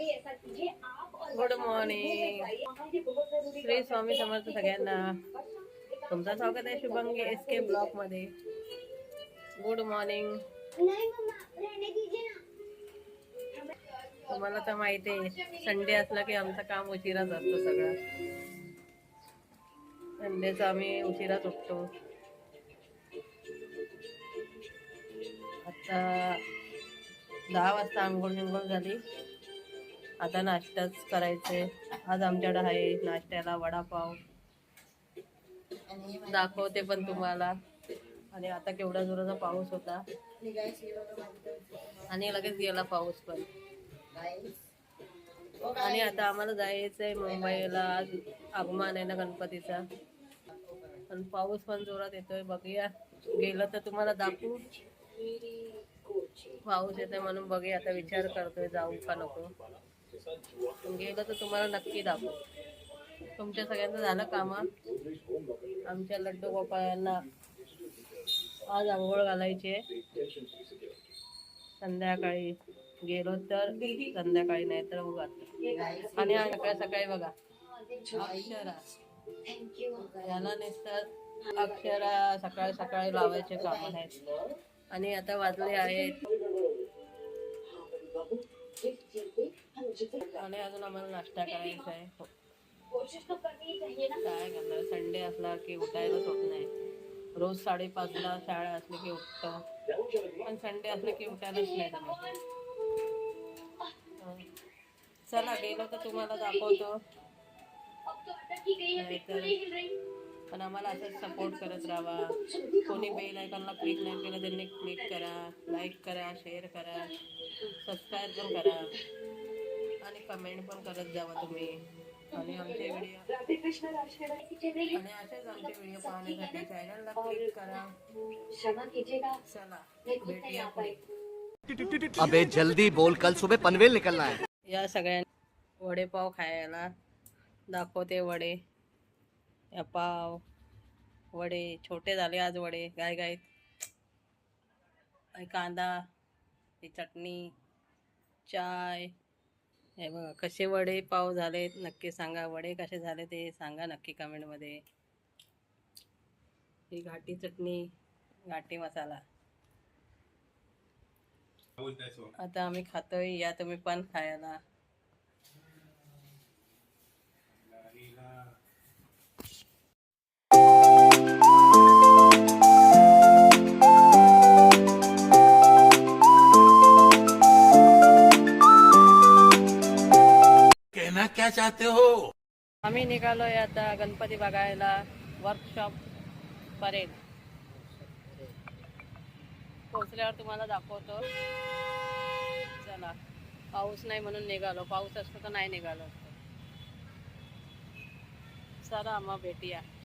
Good morning Shri Swami Samarth सगळ्यांना. तुमचं स्वागत आहे शुभंगी एस के ब्लॉकमध्ये. गुड मॉर्निंग तुम्हाला तर माहिती आहे संडे असला की आमचं काम उशिराच असतं सगळं. संडेचं आम्ही उशिराच उठतो. आता दहा वाजता आंघोळ निंघोळ झाली. आता नाश्ताच करायचे. आज आमच्याकडे आहे नाश्त्याला वडापाव. दाखवते पण तुम्हाला. आणि आता केवढा जोराचा पाऊस होता. आणि लगेच गेला पाऊस पण. आणि आता आम्हाला जायचंय मुंबईला. आज आगमन आहे ना गणपतीचा. पण पाऊस पण जोरात येतोय. बघूया. गेलं तर तुम्हाला दाखवू. पाऊस येतोय म्हणून बघूया. आता विचार करतोय जाऊ का नको. गेलं तर तुम्हाला नक्की दाखवू. तुमच्या सगळ्यांचं झालं काम. आमच्या लड्डू गोपाळांना आज आंघोळ घालायची आहे. संध्याकाळी गेलो तर संध्याकाळी नाही तर उगा आणि आज सकाळी सकाळी बघा अक्षरा. याला नुसतं अक्षरा सकाळी सकाळी लावायचे काम आहेत आणि आता वाजले आहेत. आणि अजून आम्हाला नाश्ता करायचा आहे. हो. काय करणार? संडे असला की उठायलाच होत नाही. रोज साडेपाचला शाळा असली की उठतो. पण संडे असले की उठायलाच नाही जमत. हो. चला गेलो तर तुम्हाला दाखवतो. नाहीतर पण आम्हाला असंच सपोर्ट करत राहा. कोणी बेल आयकॉनला क्लिक नाही केलं त्यांनी क्लिक करा. लाईक करा शेअर करा. सबस्क्राईब पण करा. आणि कमेंट पण करत जावा तुम्ही. आणि आमचे व्हिडिओ आणि असेच आमचे व्हिडिओ पाहण्यासाठी चॅनलला क्लिक करा. चला भेटूया अबे जल्दी बोल कल सुबह पनवेल निकलना है. या सगळ्यांना वडेपाव खायला. दाखवते वडे. या पाव. वडे. छोटे झाले आज वडे. गाय गायत. आणि कांदा. ही चटणी. चाय. हे बघा कसे वडे पाव झाले नक्की सांगा. वडे कसे झाले ते सांगा नक्की कमेंटमध्ये ही घाटी चटणी घाटी मसाला. आता आम्ही खातोय या तुम्ही पण खायला. क्या चाहते हो? आम्ही निघालोय आता गणपती बघायला वर्कशॉप परेड पोचल्यावर तुम्हाला दाखवतो. चला पाऊस नाही म्हणून निघालो. पाऊस असतो तर नाही निघालो. असतो चला मग भेटूया.